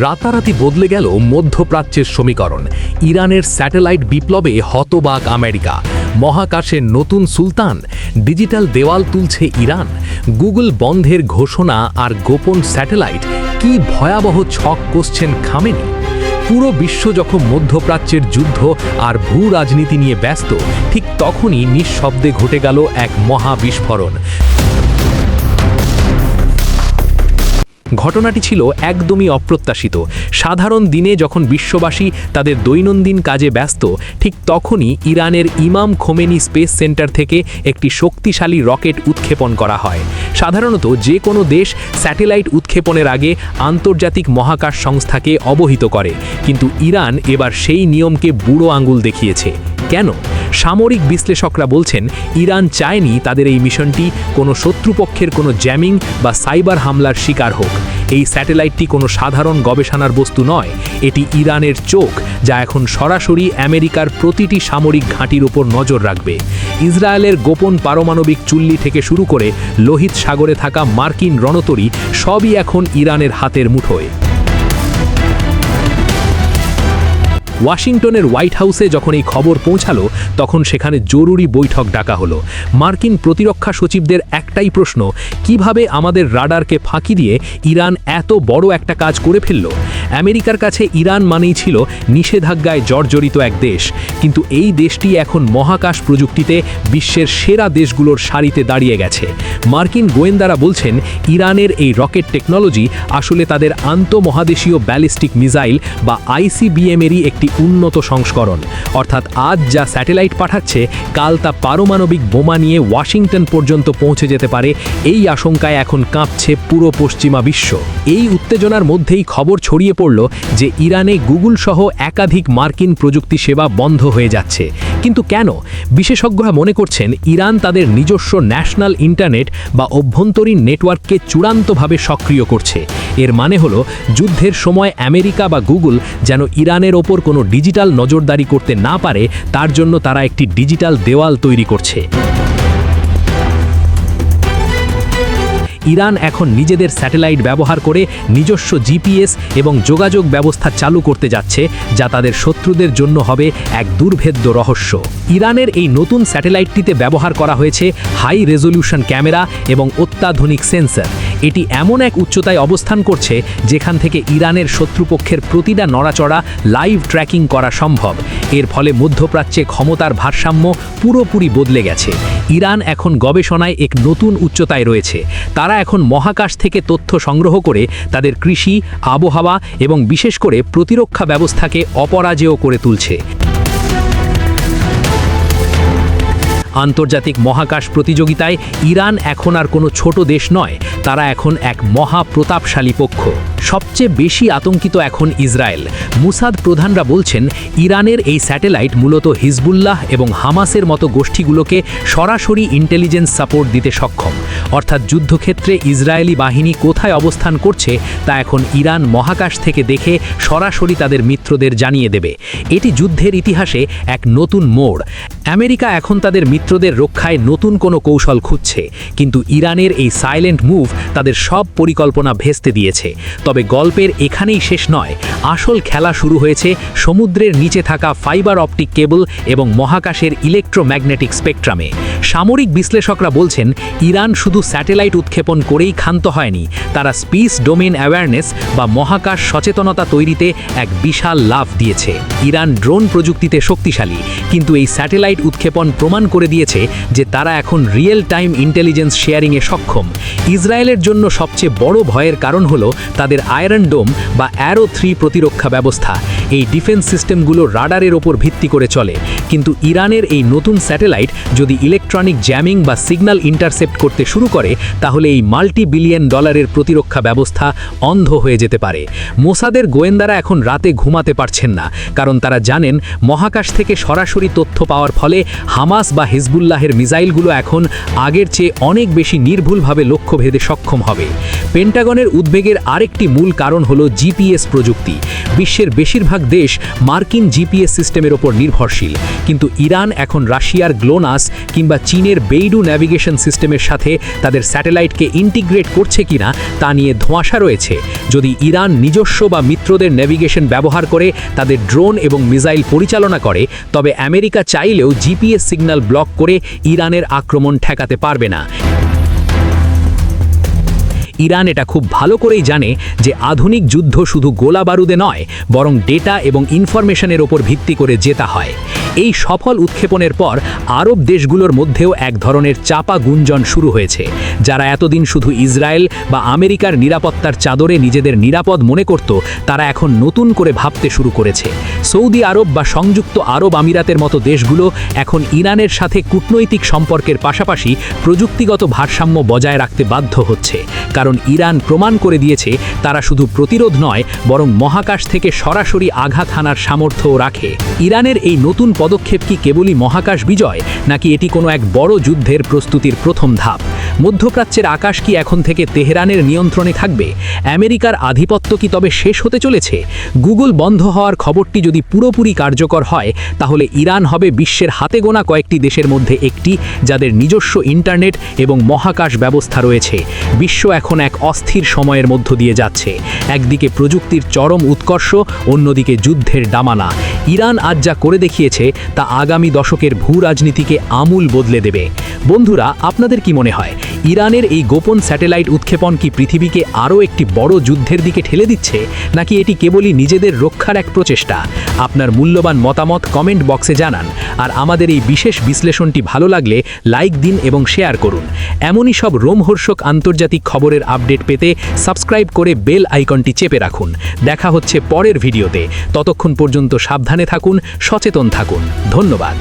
রাতারাতি বদলে গেল মধ্যপ্রাচ্যের সমীকরণ। ইরানের স্যাটেলাইট বিপ্লবে হতবাক আমেরিকা। মহাকাশের নতুন সুলতান, ডিজিটাল দেওয়াল তুলছে ইরান। গুগল বন্ধের ঘোষণা আর গোপন স্যাটেলাইট কি ভয়াবহ ছক কষছেন খামেনি? পুরো বিশ্ব যখন মধ্যপ্রাচ্যের যুদ্ধ আর ভূ রাজনীতি নিয়ে ব্যস্ত, ঠিক তখনই নিঃশব্দে ঘটে গেল এক মহা ঘটনাটি ছিল একদমই অপ্রত্যাশিত। সাধারণ দিনে যখন বিশ্ববাসী তাদের দৈনন্দিন কাজে ব্যস্ত, ঠিক তখনই ইরানের ইমাম খোমেনি স্পেস সেন্টার থেকে একটি শক্তিশালী রকেট উৎক্ষেপণ করা হয়। সাধারণত যে কোনো দেশ স্যাটেলাইট উৎক্ষেপণের আগে আন্তর্জাতিক মহাকাশ সংস্থাকে অবহিত করে, কিন্তু ইরান এবার সেই নিয়মকে বুড়ো আঙুল দেখিয়েছে। কেন? সামরিক বিশ্লেষকরা বলছেন, ইরান চায়নি তাদের এই মিশনটি কোনো শত্রুপক্ষের কোনো জ্যামিং বা সাইবার হামলার শিকার হোক। এই স্যাটেলাইটটি কোনো সাধারণ গবেষণার বস্তু নয়, এটি ইরানের চোখ, যা এখন সরাসরি আমেরিকার প্রতিটি সামরিক ঘাঁটির ওপর নজর রাখবে। ইসরায়েলের গোপন পারমাণবিক চুল্লি থেকে শুরু করে লোহিত সাগরে থাকা মার্কিন রণতরী সবই এখন ইরানের হাতের মুঠোয়। ওয়াশিংটনের হোয়াইট হাউসে যখন এই খবর পৌঁছালো, তখন সেখানে জরুরি বৈঠক ডাকা হলো। মার্কিন প্রতিরক্ষা সচিবদের একটাই প্রশ্ন, কীভাবে আমাদের রাডারকে ফাঁকি দিয়ে ইরান এত বড় একটা কাজ করে ফেলল? আমেরিকার কাছে ইরান মানেই ছিল নিষেধাজ্ঞায় জর্জরিত এক দেশ। কিন্তু এই দেশটি এখন মহাকাশ প্রযুক্তিতে বিশ্বের সেরা দেশগুলোর সারিতে দাঁড়িয়ে গেছে। মার্কিন গোয়েন্দারা বলছেন, ইরানের এই রকেট টেকনোলজি আসলে তাদের আন্তঃমহাদেশীয় ব্যালিস্টিক মিসাইল বা আইসিবিএমেরই একটি উন্নত সংস্করণ। অর্থাৎ আজ যা স্যাটেলাইট পাঠাচ্ছে, কাল তা পারমাণবিক বোমা নিয়ে ওয়াশিংটন পর্যন্ত পৌঁছে যেতে পারে, এই আশঙ্কায় এখন কাঁপছে পুরো পশ্চিমা বিশ্ব। এই উত্তেজনার মধ্যেই খবর ছড়িয়ে পড়ল যে ইরানে গুগল সহ একাধিক মার্কিন প্রযুক্তি সেবা বন্ধ হয়ে যাচ্ছে। কিন্তু কেন? বিশেষজ্ঞরা মনে করছেন ইরান তাদের নিজস্ব ন্যাশনাল ইন্টারনেট বা অভ্যন্তরীণ নেটওয়ার্ককে চূড়ান্তভাবে সক্রিয় করছে। এর মানে হলো, যুদ্ধের সময় আমেরিকা বা গুগল যেন ইরানের ওপর কোনো ডিজিটাল নজরদারি করতে না পারে, তার জন্য তারা একটি ডিজিটাল দেওয়াল তৈরি করছে। ইরান এখন নিজেদের স্যাটেলাইট ব্যবহার করে নিজস্ব জিপিএস এবং যোগাযোগ ব্যবস্থা চালু করতে যাচ্ছে, যা তাদের শত্রুদের জন্য হবে এক দুর্ভেদ্য রহস্য। ইরানের এই নতুন স্যাটেলাইটটিতে ব্যবহার করা হয়েছে হাই রেজলিউশন ক্যামেরা এবং অত্যাধুনিক সেন্সর। এটি এমন এক উচ্চতায় অবস্থান করছে, যেখান থেকে ইরানের শত্রুপক্ষের প্রতিটা নড়াচড়া লাইভ ট্র্যাকিং করা সম্ভব। এর ফলে মধ্যপ্রাচ্যে ক্ষমতার ভারসাম্য পুরোপুরি বদলে গেছে। ইরান এখন গবেষণায় এক নতুন উচ্চতায় রয়েছে। তারা এখন মহাকাশ থেকে তথ্য সংগ্রহ করে তাদের কৃষি, আবহাওয়া এবং বিশেষ করে প্রতিরক্ষা ব্যবস্থাকে অপরাজেয় করে তুলছে। আন্তর্জাতিক মহাকাশ প্রতিযোগিতায় ইরান এখন আর কোনো ছোট দেশ নয়, তারা এখন এক মহা প্রতাপশালী পক্ষ। সবচেয়ে বেশি আতঙ্কিত এখন ইসরায়েল। মুসাদ প্রধানরা বলছেন, ইরানের এই স্যাটেলাইট মূলত হিজবুল্লাহ এবং হামাসের মতো গোষ্ঠীগুলোকে সরাসরি ইন্টেলিজেন্স সাপোর্ট দিতে সক্ষম। অর্থাৎ যুদ্ধক্ষেত্রে ইসরায়েলি বাহিনী কোথায় অবস্থান করছে, তা এখন ইরান মহাকাশ থেকে দেখে সরাসরি তাদের মিত্রদের জানিয়ে দেবে। এটি যুদ্ধের ইতিহাসে এক নতুন মোড়। আমেরিকা এখন তাদের মিত্রদের রক্ষায় নতুন কোনো কৌশল খুঁজছে, কিন্তু ইরানের এই সাইলেন্ট মুভ তাদের সব পরিকল্পনা ভেস্তে দিয়েছে। তবে গল্পের এখানেই শেষ নয়, আসল খেলা শুরু হয়েছে সমুদ্রের নিচে থাকা ফাইবার অপটিক কেবল এবং মহাকাশের ইলেকট্রোম্যাগনেটিক স্পেকট্রামে সামরিক বিশ্লেষকরা বলছেন, ইরান শুধু স্যাটেলাইট উৎক্ষেপণ করেই ক্ষান্ত হয়নি, তারা স্পেস ডোমেন অ্যাওয়ারনেস বা মহাকাশ সচেতনতা তৈরিতে এক বিশাল লাভ দিয়েছে। ইরান ড্রোন প্রযুক্তিতে শক্তিশালী, কিন্তু এই স্যাটেলাইট উৎক্ষেপণ প্রমাণ করে দিয়েছে যে তারা এখন রিয়েল টাইম ইন্টেলিজেন্স শেয়ারিংয়ে সক্ষম। ইসরায়েলের জন্য সবচেয়ে বড় ভয়ের কারণ হলো তাদের আয়রন ডোম বা অ্যারো থ্রি প্রতিরক্ষা ব্যবস্থা। এই ডিফেন্স সিস্টেমগুলো রাডারের ওপর ভিত্তি করে চলে। কিন্তু ইরানের এই নতুন স্যাটেলাইট যদি ইলেকট্রনিক জ্যামিং বা সিগন্যাল ইন্টারসেপ্ট করতে শুরু করে, তাহলে এই মাল্টি বিলিয়ন ডলারের প্রতিরক্ষা ব্যবস্থা অন্ধ হয়ে যেতে পারে। মোসাদের গোয়েন্দারা এখন রাতে ঘুমাতে পারছেন না, কারণ তারা জানেন মহাকাশ থেকে সরাসরি তথ্য পাওয়ার ফলে হামাস বা হিজবুল্লাহের মিসাইলগুলো এখন আগের চেয়ে অনেক বেশি নির্ভুলভাবে লক্ষ্যভেদে সক্ষম হবে। পেন্টাগনের উদ্বেগের আরেকটি মূল কারণ হলো জিপিএস প্রযুক্তি। বিশ্বের বেশিরভাগ দেশ মার্কিন জিপিএস সিস্টেমের ওপর নির্ভরশীল। কিন্তু ইরান, এখন রাশিয়ার গ্লোনাস কিংবা চীনের বেইডু ন্যাভিগেশন সিস্টেমের সাথে তাদের স্যাটেলাইটকে ইন্টিগ্রেট করছে কিনা তা নিয়ে ধোঁয়াশা রয়েছে। যদি ইরান নিজস্ব বা মিত্রদের নেভিগেশন ব্যবহার করে তাদের ড্রোন এবং মিসাইল পরিচালনা করে, তবে আমেরিকা চাইলেও জিপিএস সিগন্যাল ব্লক করে ইরানের আক্রমণ ঠেকাতে পারবে না। ইরান এটা খুব ভালো করেই জানে যে আধুনিক যুদ্ধ শুধু গোলা বারুদে নয়, বরং ডেটা এবং ইনফরমেশনের ওপর ভিত্তি করে জেতা হয়। এই সফল উৎক্ষেপণের পর আরব দেশগুলোর মধ্যেও এক ধরনের চাপা গুঞ্জন শুরু হয়েছে, যারা এতদিন শুধু ইসরায়েল বা আমেরিকার নিরাপত্তার চাদরে নিজেদের নিরাপদ মনে করত, তারা এখন নতুন করে ভাবতে শুরু করেছে। সৌদি আরব বা সংযুক্ত আরব আমিরাতের মতো দেশগুলো এখন ইরানের সাথে কূটনৈতিক সম্পর্কের পাশাপাশি প্রযুক্তিগত ভারসাম্য বজায় রাখতে বাধ্য হচ্ছে কারণ ইরান প্রমাণ করে দিয়েছে তারা শুধু প্রতিরোধ নয়, বরং মহাকাশ থেকে সরাসরি আঘাত হানার সামর্থ্যও রাখে। ইরানের এই নতুন পদক্ষেপ কি কেবলই মহাকাশ বিজয়, নাকি এটি কোনো এক বড় যুদ্ধের প্রস্তুতির প্রথম ধাপ? মধ্যপ্রাচ্যের আকাশ কি এখন থেকে তেহরানের নিয়ন্ত্রণে থাকবে? আমেরিকার আধিপত্য কি তবে শেষ হতে চলেছে? গুগল বন্ধ হওয়ার খবরটি যদি পুরোপুরি কার্যকর হয়, তাহলে ইরান হবে বিশ্বের হাতে গোনা কয়েকটি দেশের মধ্যে একটি, যাদের নিজস্ব ইন্টারনেট এবং মহাকাশ ব্যবস্থা রয়েছে। বিশ্ব এখন এক অস্থির সময়ের মধ্য দিয়ে যাচ্ছে। একদিকে প্রযুক্তির চরম উৎকর্ষ, অন্যদিকে যুদ্ধের ডামানা ইরান আজ যা করে দেখিয়েছে, তা আগামী দশকের ভূ রাজনীতিকে আমূল বদলে দেবে। বন্ধুরা, আপনাদের কি মনে হয়? ইরানের এই গোপন স্যাটেলাইট উৎক্ষেপণ কি পৃথিবীকে আরও একটি বড় যুদ্ধের দিকে ঠেলে দিচ্ছে, নাকি এটি কেবলই নিজেদের রক্ষার এক প্রচেষ্টা? আপনার মূল্যবান মতামত কমেন্ট বক্সে জানান, আর আমাদের এই বিশেষ বিশ্লেষণটি ভালো লাগলে লাইক দিন এবং শেয়ার করুন। এমনই সব রোমহর্ষক আন্তর্জাতিক খবরের আপডেট পেতে সাবস্ক্রাইব করে বেল আইকনটি চেপে রাখুন। দেখা হচ্ছে পরের ভিডিওতে। ততক্ষণ পর্যন্ত সাবধানে থাকুন, সচেতন থাকুন। ধন্যবাদ।